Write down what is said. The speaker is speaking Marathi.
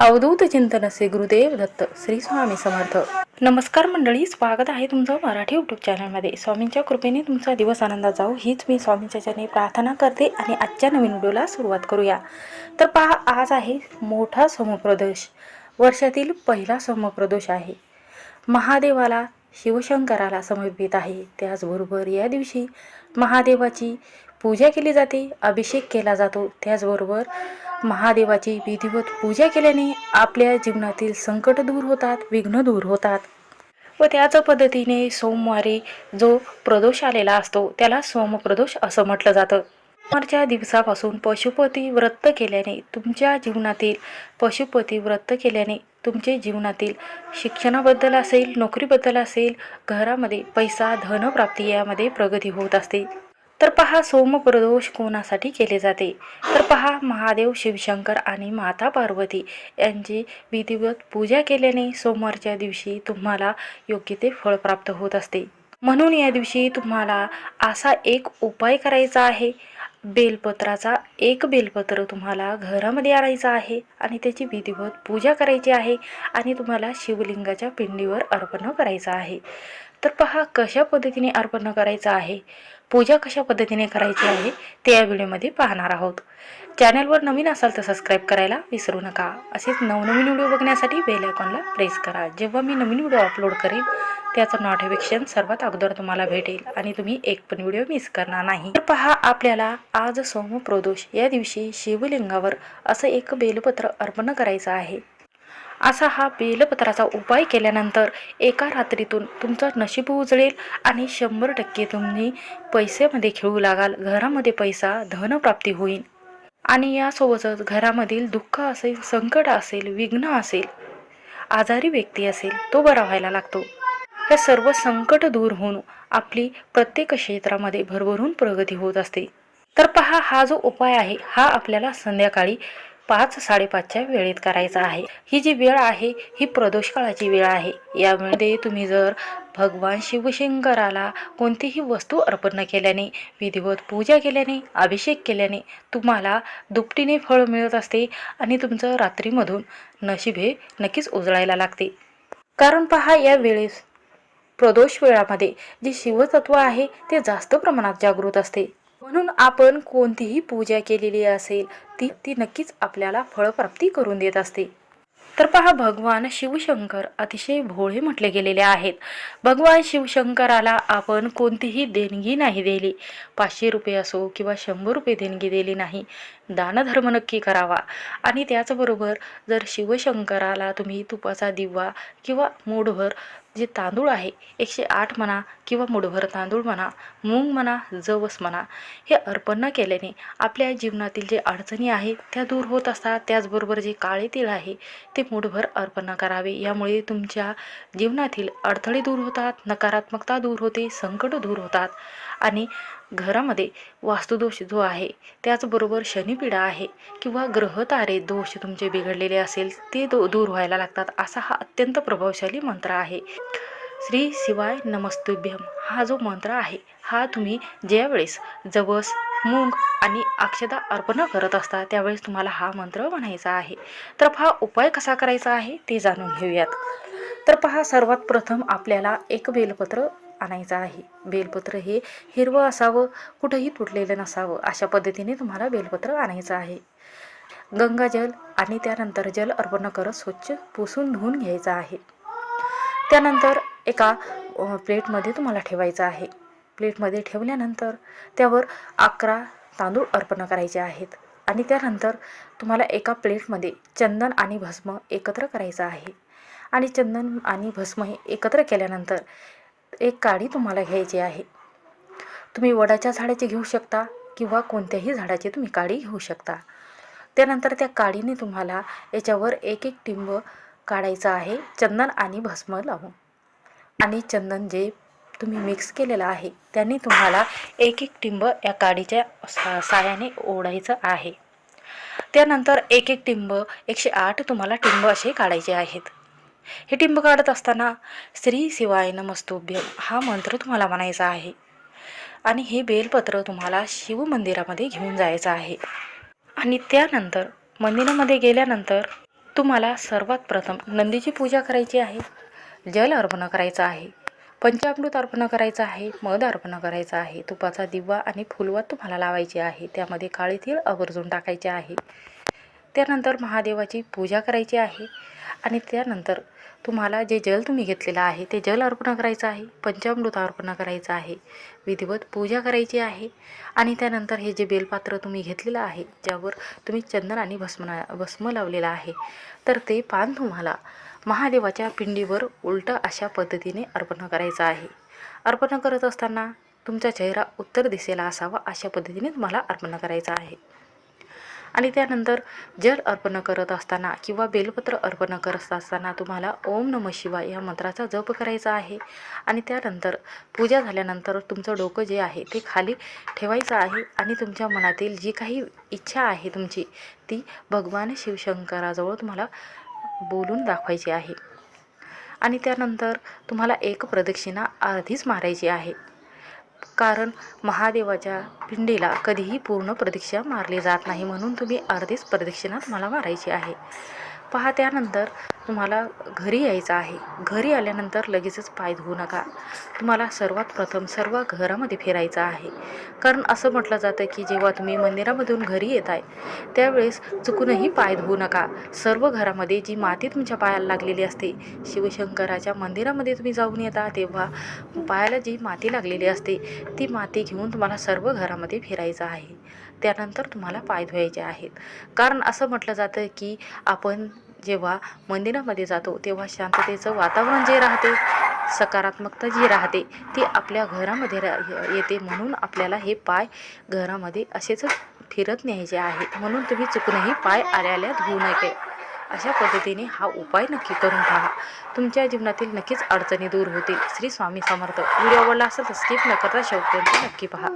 अवधूत चिंतनसे गुरुदेव दत्त श्री स्वामी समर्थ. नमस्कार मंडळी स्वागत आहे तुमचं मराठी यूट्यूब चॅनलमध्ये स्वामींच्या कृपेने तुमचा दिवस आनंदात जाऊ हीच मी स्वामींच्या चरणी प्रार्थना करते आणि आजच्या नवीन व्हिडिओला सुरुवात करूया. तर पहा आज आहे मोठा समप्रदोष. वर्षातील पहिला समप्रदोष आहे. महादेवाला शिवशंकराला समर्पित आहे. त्याचबरोबर या दिवशी महादेवाची पूजा केली जाते अभिषेक केला जातो. त्याचबरोबर महादेवाची विधिवत पूजा केल्याने आपल्या जीवनातील संकट दूर होतात विघ्न दूर होतात. व त्याच पद्धतीने सोमवारी जो प्रदोष आलेला असतो त्याला सोमप्रदोष असं म्हटलं जातं. सोमवारच्या दिवसापासून पशुपती व्रत केल्याने तुमच्या जीवनातील पशुपती व्रत केल्याने तुमचे जीवनातील शिक्षणाबद्दल असेल नोकरीबद्दल असेल घरामध्ये पैसा धनप्राप्ती यामध्ये प्रगती होत असते. तर पहा सोमप्रदोष कोणासाठी केले जाते? तर पहा महादेव शिवशंकर आणि माता पार्वती यांची विधिवत पूजा केल्याने सोमवारच्या दिवशी तुम्हाला योग्य ते फळ प्राप्त होत असते. म्हणून या दिवशी तुम्हाला असा एक उपाय करायचा आहे. बेलपत्राचा एक बेलपत्र तुम्हाला घरामध्ये आणायचं आहे आणि त्याची विधिवत पूजा करायची आहे आणि तुम्हाला शिवलिंगाच्या पिंडीवर अर्पण करायचं आहे. तर पहा कशा पद्धतीने अर्पण करायचं आहे. पूजा कशा पद्धतीने करायची आहे ते या व्हिडिओमध्ये पाहणार आहोत. चॅनलवर नवीन असाल तर सबस्क्राईब करायला विसरू नका. असेच नवनवीन व्हिडिओ बघण्यासाठी बेल आयकॉनला प्रेस करा. जेव्हा मी नवीन व्हिडिओ अपलोड करेन त्याचं नोटिफिकेशन सर्वात अगोदर तुम्हाला भेटेल आणि तुम्ही एक पण व्हिडिओ मिस करणार नाही. तर पहा आपल्याला आज सोमप्रदोष या दिवशी शिवलिंगावर असं एक बेलपत्र अर्पण करायचं आहे. असा हा बेलपत्राचा उपाय केल्यानंतर एका रात्रीतून तुमचं नशीब उजळेल आणि शंभर टक्के तुम्ही पैशामध्ये खेळू लागाल. घरामध्ये पैसा धनप्राप्ती होईल. आणि यासोबतच घरामधील दुःख असेल संकट असेल विघ्न असेल आजारी व्यक्ती असेल तो बरा व्हायला लागतो. हे सर्व संकट दूर होऊन आपली प्रत्येक क्षेत्रामध्ये भरभरून प्रगती होत असते. तर पहा हा जो उपाय आहे हा आपल्याला संध्याकाळी पाच साडेपाचच्या वेळेत करायचा आहे. ही जी वेळ आहे ही प्रदोष काळाची वेळ आहे. यामध्ये तुम्ही जर भगवान शिवशंकराला कोणतीही वस्तू अर्पण केल्याने विधिवत पूजा केल्याने अभिषेक केल्याने तुम्हाला दुपटीने फळ मिळत असते आणि तुमचं रात्रीमधून नशीब हे नक्कीच उजळायला लागते. कारण पहा या वेळेस प्रदोष वेळामध्ये जे शिवतत्व आहे ते जास्त प्रमाणात जागृत असते. म्हणून आपण कोणतीही पूजा केलेली असेल ती ती नक्कीच आपल्याला फळप्राप्ती करून देत असते. तर पहा भगवान शिवशंकर अतिशय भोळे म्हटले गेलेले आहेत. भगवान शिवशंकराला आपण कोणतीही देणगी नाही दिली. पाचशे रुपये असो किंवा शंभर रुपये देणगी दिली नाही. दानधर्म नक्की करावा. आणि त्याचबरोबर जर शिवशंकराला तुम्ही तुपाचा दिवा किंवा मूठभर जे तांदूळ आहे एकशे आठ म्हणा किंवा मुठभर तांदूळ म्हणा मूग म्हणा जवस म्हणा हे अर्पण न केल्याने आपल्या जीवनातील जे अडचणी आहेत त्या दूर होत असतात. त्याचबरोबर जे काळे तीळ आहे ते मुठभर अर्पण करावे. यामुळे तुमच्या जीवनातील अडथळे दूर होतात नकारात्मकता दूर होते संकट दूर होतात. आणि घरामध्ये वास्तुदोष जो आहे त्याचबरोबर शनिपीडा आहे किंवा ग्रहतारे दोष तुमचे बिघडलेले असेल ते दो दूर व्हायला लागतात असा हा अत्यंत प्रभावशाली मंत्र आहे. श्री शिवाय नमस्तुभ्यम हा जो मंत्र आहे हा तुम्ही ज्यावेळेस जवस मूंग आणि अक्षदा अर्पण करत असता त्यावेळेस तुम्हाला हा मंत्र म्हणायचा आहे. तर हा उपाय कसा करायचा आहे ते जाणून घेऊयात. तर पहा सर्वात प्रथम आपल्याला एक बेलपत्र आणायचं आहे. बेलपत्र हे हिरवं असावं कुठंही तुटलेलं नसावं अशा पद्धतीने तुम्हाला बेलपत्र आणायचं आहे. गंगाजल आणि त्यानंतर जल अर्पण करत स्वच्छ पुसून धुवून घ्यायचं आहे. त्यानंतर एका प्लेटमध्ये तुम्हाला ठेवायचं आहे. प्लेटमध्ये ठेवल्यानंतर त्यावर अकरा तांदूळ अर्पण करायचे आहेत आणि त्यानंतर तुम्हाला एका प्लेटमध्ये चंदन आणि भस्म एकत्र करायचं आहे. आणि चंदन आणि भस्म हे एकत्र केल्यानंतर एक काडी तुम्हाला घ्यायची आहे. तुम्ही वडाच्या झाडाची घेऊ शकता किंवा कोणत्याही झाडाची तुम्ही काडी घेऊ शकता. त्यानंतर त्या काडीने तुम्हाला याच्यावर एक एक टिंब काढायचं आहे चंदन आणि भस्म लावून. आणि चंदन जे तुम्ही मिक्स केलेलं आहे त्यांनी तुम्हाला एक एक टिंब या काडीच्या सा साह्याने ओढायचं आहे. त्यानंतर एक एक टिंब एकशे आठ तुम्हाला टिंब असे काढायचे आहेत. हे टिंब काढत असताना श्री शिवाय नमस्तुभ्यम हा मंत्र तुम्हाला म्हणायचा आहे. आणि हे बेलपत्र तुम्हाला शिवमंदिरामध्ये घेऊन जायचं आहे. आणि त्यानंतर मंदिरामध्ये गेल्यानंतर तुम्हाला सर्वात प्रथम नंदीची पूजा करायची आहे जल अर्पण करायचं आहे पंचामृत अर्पण करायचं आहे मध अर्पण करायचं आहे तुपाचा दिवा आणि फुलवात तुम्हाला लावायची आहे. त्यामध्ये काळे तीळ आवर्जून टाकायचे आहे. त्यानंतर महादेवाची पूजा करायची आहे. आणि त्यानंतर तुम्हाला जे जल तुम्ही घेतलेलं आहे ते जल अर्पण करायचं आहे पंचामृत अर्पण करायचं आहे विधिवत पूजा करायची आहे. आणि त्यानंतर हे जे बेलपात्र तुम्ही घेतलेलं आहे ज्यावर तुम्ही चंदन आणि भस्म भस्म लावलेलं आहे तर ते पान तुम्हाला महादेवाच्या पिंडीवर उलटं अशा पद्धतीने अर्पण करायचं आहे. अर्पण करत असताना तुमचा चेहरा उत्तर दिशेला असावा अशा पद्धतीने तुम्हाला अर्पण करायचा आहे. आणि त्यानंतर जल अर्पण करत असताना किंवा बेलपत्र अर्पण करत असताना तुम्हाला ओम नम शिवाय या मंत्राचा जप करायचा आहे. आणि त्यानंतर पूजा झाल्यानंतर तुमचं डोकं जे आहे ते खाली ठेवायचं आहे आणि तुमच्या मनातील जी काही इच्छा आहे तुमची ती भगवान शिवशंकराजवळ तुम्हाला बोलून दाखवायची आहे. आणि त्यानंतर तुम्हाला एक प्रदक्षिणा अर्धीच मारायची आहे. कारण महादेवाच्या पिंडीला कधीही पूर्ण प्रदक्षिणा मारली जात नाही म्हणून तुम्ही अर्धीच प्रदक्षिणात मला मारायची आहे. पहा त्यानंतर तुम्हाला घरी यायचं आहे. घरी आल्यानंतर लगेचच पाय धुवू नका. तुम्हाला सर्वात प्रथम सर्व घरामध्ये फिरायचं आहे. कारण असं म्हटलं जातं की जेव्हा तुम्ही मंदिरामधून घरी येत आहे त्यावेळेस चुकूनही पाय धुवू नका. सर्व घरामध्ये जी माती तुमच्या पायाला लागलेली असते शिवशंकराच्या मंदिरामध्ये तुम्ही जाऊन येता तेव्हा पायाला जी माती लागलेली असते ती माती घेऊन तुम्हाला सर्व घरामध्ये फिरायचं आहे. त्यानंतर तुम्हाला पाय धुवायचे आहेत. कारण असं म्हटलं जातं की आपण जेव्हा मंदिरामध्ये जातो तेव्हा शांततेचं वातावरण जे राहते सकारात्मकता जी राहते ती आपल्या घरामध्ये रा येते. म्हणून आपल्याला हे पाय घरामध्ये असेच फिरत न्यायचे आहेत म्हणून तुम्ही चुकूनही पाय आल्याल्या धुवू नये. अशा पद्धतीने हा उपाय नक्की करून पहा. तुमच्या जीवनातील नक्कीच अडचणी दूर होतील. श्री स्वामी समर्थ. व्हिडिओ आवडला असेल तर स्किप न करता शेवटपर्यंत नक्की पहा.